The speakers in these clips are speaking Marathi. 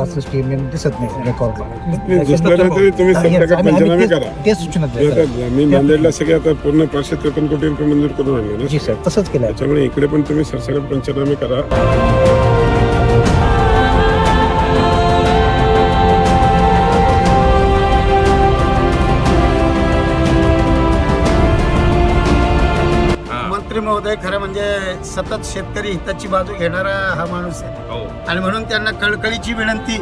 मी दिसत नाही रेकॉर्डला तुम्ही सरसकट पंचनामे करा. ते सूचना मी नांदेडला सगळे आता पूर्ण पाचशे त्रेपन्न कोटी रुपये मंजूर करून आणले ना. जी सर तसंच केलं. त्याच्यामुळे इकडे पण तुम्ही सरसकट पंचनामे करा. मंत्री महोदय खरं म्हणजे सतत शेतकरी हिताची बाजू घेणारा हा माणूस आहे. आणि म्हणून त्यांना कळकळीची विनंती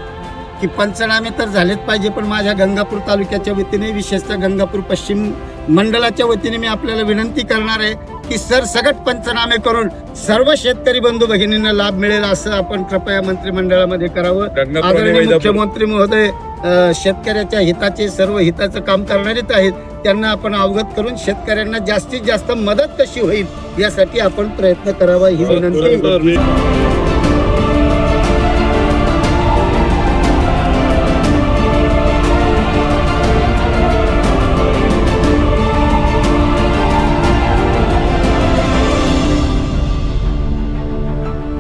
की पंचनामे तर झालेच पाहिजे पण माझ्या गंगापूर तालुक्याच्या वतीने विशेषतः गंगापूर पश्चिम मंडळाच्या वतीने मी आपल्याला विनंती करणार आहे की सरसकट पंचनामे करून सर्व शेतकरी बंधू भगिनींना लाभ मिळेल असं आपण कृपया मंत्रिमंडळामध्ये करावं. आदरणीय मुख्यमंत्री महोदय शेतकऱ्याच्या हिताचे सर्व हिताचं काम करणारेच आहेत. त्यांना आपण अवगत करून शेतकऱ्यांना जास्तीत जास्त मदत कशी होईल यासाठी आपण प्रयत्न करावा ही विनंती.